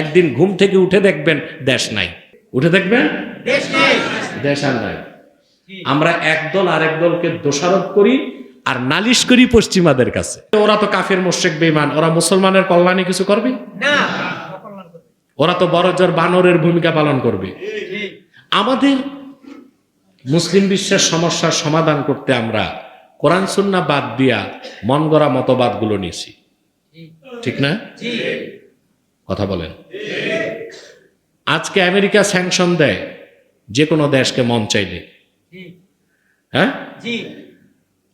একদিন ঘুম থেকে উঠে দেখবেন দেশ নাই। উঠে দেখবেন? দেশ আর নাই। আমরা একদল আরেক দলকে দোষারোপ করি আর নালিশ করি পশ্চিমাদের কাছে। ওরা তো কাফের মোশেক বেমান ওরা মুসলমানের কল্যাণে কিছু করবে? না। ওরা তো বড় জোর বানরের ভূমিকা পালন করবে। আমাদের মুসলিম বিশ্বের সমস্যার সমাধান করতে আমরা কোরআন সুন্না বাদ দিয়া মন গড়া মতবাদগুলো নিয়েছি। ঠিক না? কথা বলেন। আজকে আমেরিকা স্যাংশন দেয়, যে কোনো দেশকে মন চাইলে। হ্যাঁ?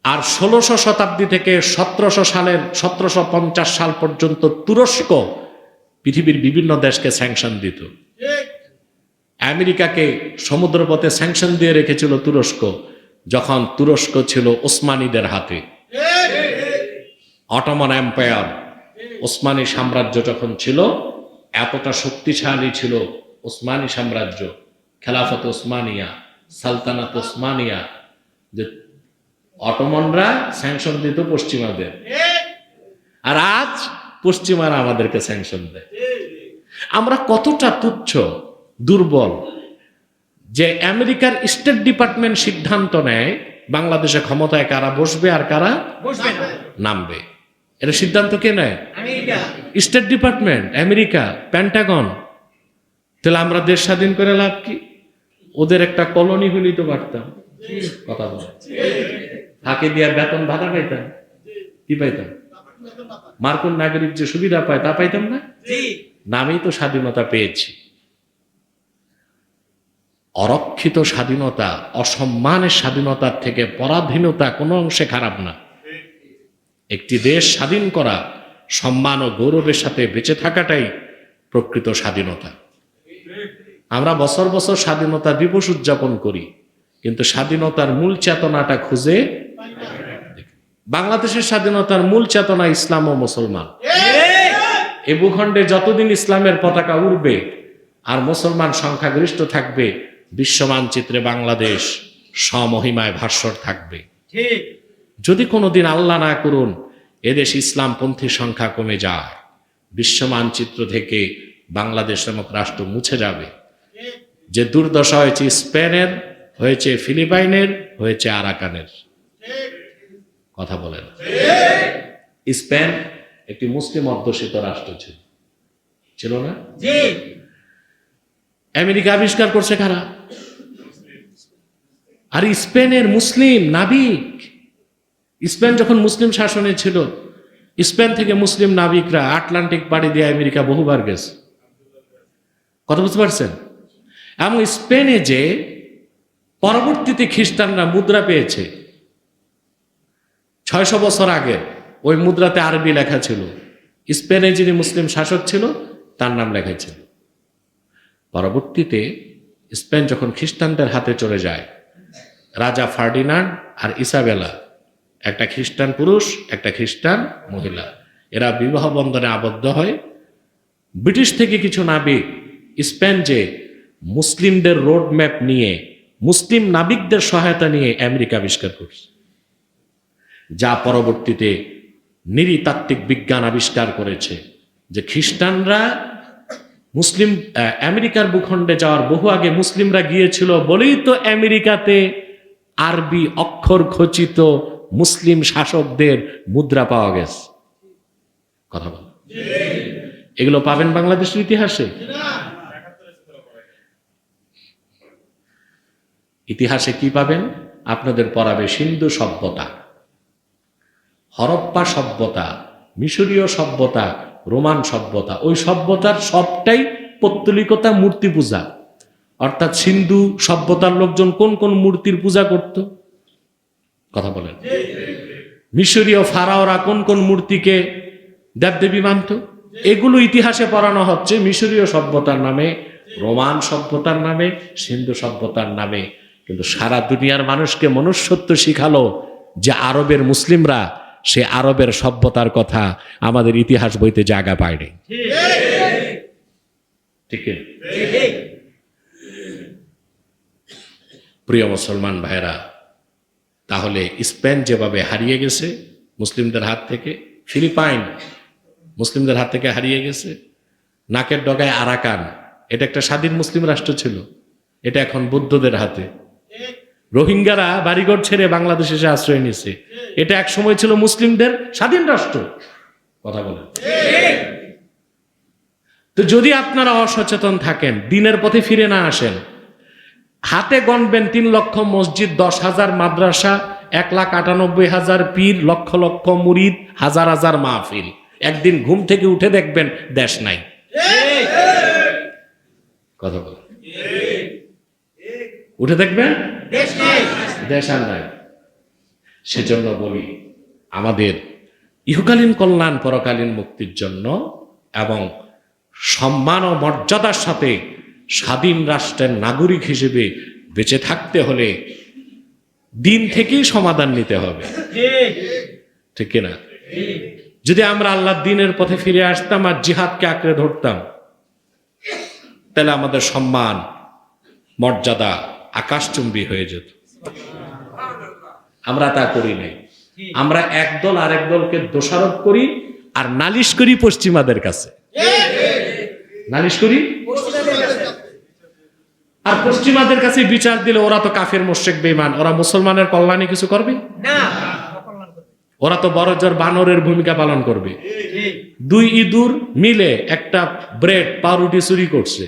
আর ষোলোশো শতাব্দী থেকে সতেরোশো সালের, সতেরোশো পঞ্চাশ সাল পর্যন্ত তুরস্ক পৃথিবীর বিভিন্ন দেশকে স্যাংশন দিত। আমেরিকাকে সমুদ্রপথে স্যাংশন দিয়ে রেখেছিল তুরস্ক, যখন তুরস্ক ছিল ওসমানীদের হাতে। Ottoman empire. ওসমানী সাম্রাজ্য যখন ছিল এতটা শক্তিশালী ছিল ওসমানী সাম্রাজ্য খেলাফত ওসমানিয়া সালতানাত ওসমানিয়া যে অটোমনরা স্যাংশন দিত পশ্চিমাদের। আর আজ পশ্চিমারা আমাদেরকে স্যাংশন দেয়। আমরা কতটা তুচ্ছ দুর্বল যে আমেরিকার স্টেট ডিপার্টমেন্ট সিদ্ধান্ত নেয় বাংলাদেশে ক্ষমতায় কারা বসবে আর কারা বসবে নামবে। এটা সিদ্ধান্ত কে নেয়? স্টেট ডিপার্টমেন্ট আমেরিকা প্যান্টাগন তাহলে আমরা দেশ স্বাধীন করে লাভ কি? ওদের একটা কলোনি হলেই তো পারতাম কথা বলে। ফাঁকে দিয়া বেতন ভাতা পাইতাম। কি পাইতাম? মার্কুন নাগরিক যে সুবিধা পায় তা পাইতাম না? নামেই তো স্বাধীনতা পেয়েছি। অরক্ষিত স্বাধীনতা অসম্মানের স্বাধীনতার থেকে পরাধীনতা কোনো অংশে খারাপ না। একটি দেশ স্বাধীন করা, সম্মান ও গৌরবের সাথে বেঁচে থাকাটাই প্রকৃত স্বাধীনতা। আমরা বছর বছর স্বাধীনতা দিবস উদযাপন করি, কিন্তু স্বাধীনতার মূল চেতনাটা খুঁজে বাংলাদেশের স্বাধীনতার মূল চেতনা ইসলাম ও মুসলমান। এ ভূখণ্ডে যতদিন ইসলামের পতাকা উড়বে আর মুসলমান সংখ্যাগরিষ্ঠ থাকবে বিশ্ব মানচিত্রে বাংলাদেশ স্বমহিমায় ভাস্বর থাকবে। ঠিক যদি কোনোদিন আল্লাহ না করুন এদেশ ইসলামপন্থী সংখ্যা কমে যায়। বিশ্ব মানচিত্র থেকে বাংলাদেশ নামক রাষ্ট্র মুছে যাবে। যে দুর্দশা হয়েছে স্পেনের হয়েছে ফিলিপাইনের হয়েছে আরাকানের। কথা বলেন। স্পেন একটি মুসলিম অধ্যুষিত রাষ্ট্র ছিল। ছিল না? আমেরিকা আবিষ্কার করছে কারা? আর স্পেনের মুসলিম নাবিক স্পেন যখন মুসলিম শাসনে ছিল, স্পেন থেকে মুসলিম নাবিকরা আটলান্টিক পাড়ি দিয়ে আমেরিকা বহুবার গেছে। কথা বুঝতে পারছেন? এবং স্পেনে যে পরবর্তীতে খ্রিস্টানরা মুদ্রা পেয়েছে, ছয়শো বছর আগে ওই মুদ্রাতে আরবি লেখা ছিল। স্পেনে যিনি মুসলিম শাসক ছিল, তার নাম লেখা ছিল। পরবর্তীতে স্পেন যখন খ্রিস্টানদের হাতে চলে যায়, রাজা ফার্ডিনান্ড আর ইসাবেলা একটা খ্রিস্টান পুরুষ, একটা খ্রিস্টান মহিলা। এরা বিবাহ বন্ধনে আবদ্ধ হয়। ব্রিটিশ থেকে কিছু নাবিক স্পেন যে মুসলিমদের রোড ম্যাপ নিয়ে, মুসলিম নাবিকদের সহায়তা নিয়ে আমেরিকা আবিষ্কার করছে। যা পরবর্তীতে নৃতাত্ত্বিক বিজ্ঞান আবিষ্কার করেছে যে খ্রিস্টানরা মুসলিম আমেরিকার ভূখণ্ডে যাওয়ার বহু আগে মুসলিমরা গিয়েছিল বলেই তো আমেরিকাতে আরবি অক্ষর খচিত মুসলিম শাসকদের মুদ্রা পাওয়া গেছে। কথা বল। এগুলো পাবেন বাংলাদেশের ইতিহাসে? ইতিহাসে কি পাবেন? আপনাদের পড়াবে সিন্ধু সভ্যতা, হরপ্পা সভ্যতা, মিশরীয় সভ্যতা, রোমান সভ্যতা। ওই সভ্যতার সবটাই পত্তলিকতা মূর্তি পূজা। অর্থাৎ সিন্ধু সভ্যতার লোকজন কোন কোন মূর্তির পূজা করত? কথা বলেন। মিশরীয় ফারাওরা কোন কোন মূর্তিকে দেবদেবী মানত? এগুলো ইতিহাসে পড়ানো হচ্ছে মিশরীয় সভ্যতার নামে, রোমান সভ্যতার নামে, সিন্ধু সভ্যতার নামে। কিন্তু সারা দুনিয়ার মানুষকে মনুষ্যত্ব শিখালো যে আরবের মুসলিমরা, সে আরবের সভ্যতার কথা আমাদের ইতিহাস বইতে জায়গা পায়নি ঠিক প্রিয় মুসলমান ভাইরা তাহলে স্পেন যেভাবে হারিয়ে গেছে মুসলিমদের হাত থেকে, ফিলিপাইন মুসলিমদের হাত থেকে হারিয়ে গেছে, নাকের ডগায় আরাকান, এটা একটা স্বাধীন মুসলিম রাষ্ট্র ছিল, এটা এখন বৌদ্ধদের হাতে। রোহিঙ্গারা বাড়িঘর ছেড়ে বাংলাদেশে এসে আশ্রয় নিছে এটা এক সময় ছিল মুসলিমদের স্বাধীন রাষ্ট্র। কথা বলেন। তো যদি আপনারা অসচেতন থাকেন, দিনের পথে ফিরে না আসেন হাতে গণবেন তিন লক্ষ মসজিদ দশ হাজার মাদ্রাসা এক লাখ আটানব্বই হাজার পীর লক্ষ লক্ষ মুরিদ হাজার হাজার মাহফিল। একদিন ঘুম থেকে উঠে দেখবেন দেশ নাই। কথা বল। উঠে দেখবেন? দেশ আর নাই। সেজন্য বলি আমাদের ইহকালীন কল্যাণ পরকালীন মুক্তির জন্য এবং সম্মান ও মর্যাদার সাথে স্বাধীন রাষ্ট্রের নাগরিক হিসেবে বেঁচে থাকতে হলে দিন থেকেই সমাধান নিতে হবে। ঠিক কিনা? যদি আমরা আল্লাহর দিনের পথে ফিরে আসতাম আর জিহাদকে আঁকড়ে ধরতাম, তাহলে আমাদের সম্মান, মর্যাদা আকাশচুম্বী হয়ে যেত। আমরা তা করি নাই। আমরা একদল আরেক দলকে দোষারোপ করি আর নালিশ করি পশ্চিমাদের কাছে। নালিশ করি? আর পশ্চিমাদের কাছে বিচার দিলে ওরা তো কাফের মোশেক বেমান ওরা মুসলমানের কল্যাণে কিছু করবে? ওরা তো বড় জোর বানরের ভূমিকা পালন করবে। দুই ইঁদুর মিলে একটা ব্রেড পাউরুটি চুরি করছে।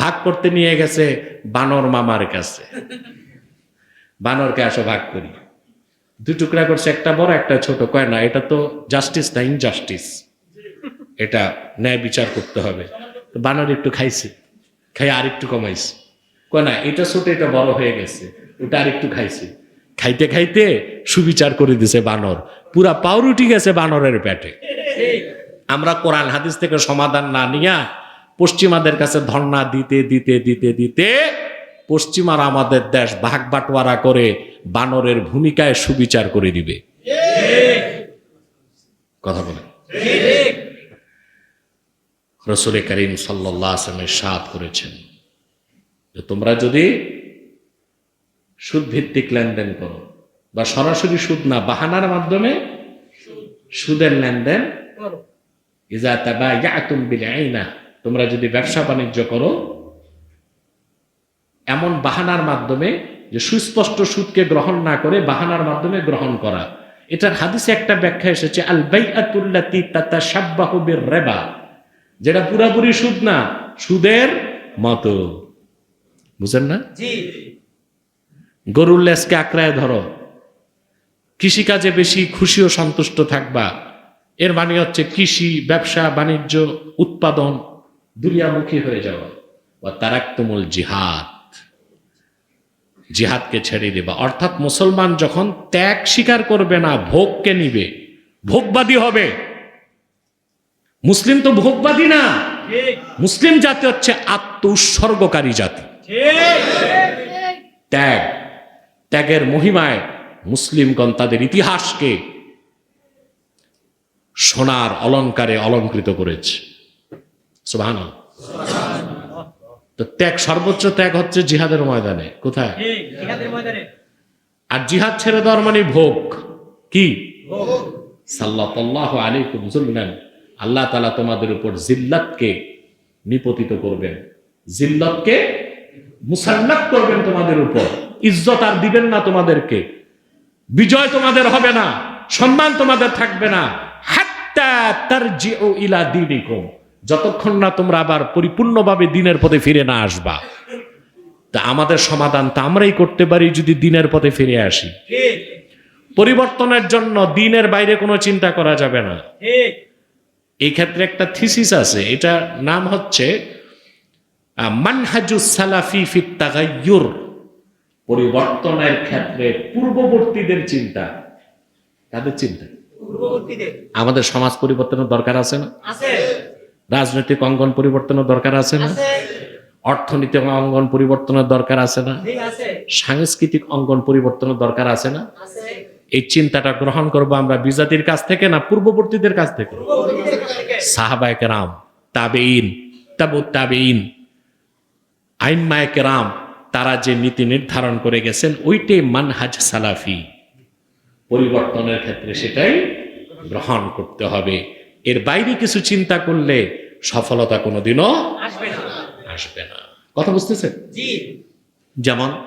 ভাগ করতে নিয়ে গেছে বানর মামার কাছে। বানরকে আসো ভাগ করি। দুই টুকরা করছে একটা বড় একটা ছোট। কয় না এটা তো জাস্টিস না ইনজাস্টিস এটা ন্যায় বিচার করতে হবে। বানর একটু খাইছে খাই আর একটু কমাইছে। কয়, না, এটা ছোট, এটা বড় হয়ে গেছে, ওটা আর একটু খাইছে। খাইতে খাইতে সুবিচার করে দিছে বানর। পুরা পাউরুটি গেছে বানরের পেটে। আমরা কোরআন হাদিস থেকে সমাধান না নিয়া পশ্চিমাদের কাছে ধর্ণা দিতে দিতে দিতে দিতে পশ্চিমারা আমাদের দেশ ভাগ বাটোয়ারা করে বানরের ভূমিকায় সুবিচার করে দিবে। কথা বলেন। রসুল করিম সাল্লাহ আসলামের সাদ করেছেন। যে তোমরা যদি সুদ ভিত্তিক লেনদেন করো বা সরাসরি সুদ না, বাহানার মাধ্যমে সুদের লেনদেন তোমরা যদি ব্যবসা বাণিজ্য করো, এমন বাহানার মাধ্যমে যে সুস্পষ্ট সুদকে গ্রহণ না করে বাহানার মাধ্যমে গ্রহণ করা। এটার হাদিসে একটা ব্যাখ্যা এসেছে, আল বাইআতুল্লাতি তাতাশাব্বাহু বির রিবা, যেটা পুরাপুরি সুদ না, সুদের মতো। বুঝেন না? গরুর লেজকে আঁকড়ায় ধরো। কৃষিকাজে বেশি খুশি ও সন্তুষ্ট থাকবা। এর মানে হচ্ছে কৃষি ব্যবসা বাণিজ্য উৎপাদন দুনিয়ামুখী হয়ে যাওয়া। বা তারাক্তমূল জিহাদ। জিহাদকে ছেড়ে দেবা। অর্থাৎ মুসলমান যখন ত্যাগ স্বীকার করবে না ভোগকে নিবে ভোগবাদী হবে। মুসলিম তো ভোগবাদী না। মুসলিম জাতি হচ্ছে আত্ম উৎসর্গকারী জাতি। ত্যাগ। ত্যাগের মহিমায় মুসলিমগণ তাদের ইতিহাসকে সোনার অলংকারে অলঙ্কৃত করেছে। সুবহান তো ত্যাগ, সর্বোচ্চ ত্যাগ হচ্ছে জিহাদের ময়দানে। কোথায়? আর জিহাদ ছেড়ে দেওয়ার মানে ভোগ। কি? সাল্লাহ আলাইকুম জুলনান আল্লাহ তালা তোমাদের উপর জিল্লাতকে নিপতিত করবেন। জিল্লতকে মুসাল্লাত করবেন তোমাদের উপর। ইজ্জত আর দিবেন না তোমাদেরকে। বিজয় তোমাদের হবে না সম্মান তোমাদের থাকবে না। ইলা দীনিকুম। যতক্ষণ না তোমরা আবার পরিপূর্ণভাবে দিনের পথে ফিরে না আসবা। তা আমাদের সমাধান তা আমরাই করতে পারি যদি দিনের পথে ফিরে আসি। পরিবর্তনের জন্য দিনের বাইরে কোনো চিন্তা করা যাবে না। এই ক্ষেত্রে একটা থিসিস আছে এটা নাম হচ্ছে মানহাজুস সালাফি ফিত তাগাইয়ুর পরিবর্তনের ক্ষেত্রে পূর্ববর্তীদের চিন্তা। তাদের চিন্তা? আমাদের সমাজ পরিবর্তনের দরকার আছে না? রাজনৈতিক অঙ্গন পরিবর্তনের দরকার আছে না? অর্থনৈতিক অঙ্গন পরিবর্তনের দরকার আছে না? সাংস্কৃতিক অঙ্গন পরিবর্তনের দরকার আছে না? এই চিন্তাটা গ্রহণ করব আমরা বিজাতির কাছ থেকে না পূর্ববর্তীদের কাছ থেকে? সাহাবায়ক রাম তাবেইন তাবু তাবেইন আইম্মায়ক রাম তারা যে নীতি নির্ধারণ করে গেছেন ওইটাই মানহাজ সালাফি। পরিবর্তনের ক্ষেত্রে সেটাই গ্রহণ করতে হবে। এর বাইরে কিছু চিন্তা করলে সফলতা কোনোদিনও আসবে না। আসবে না। কথা বুঝতেছেন? জি। যেমন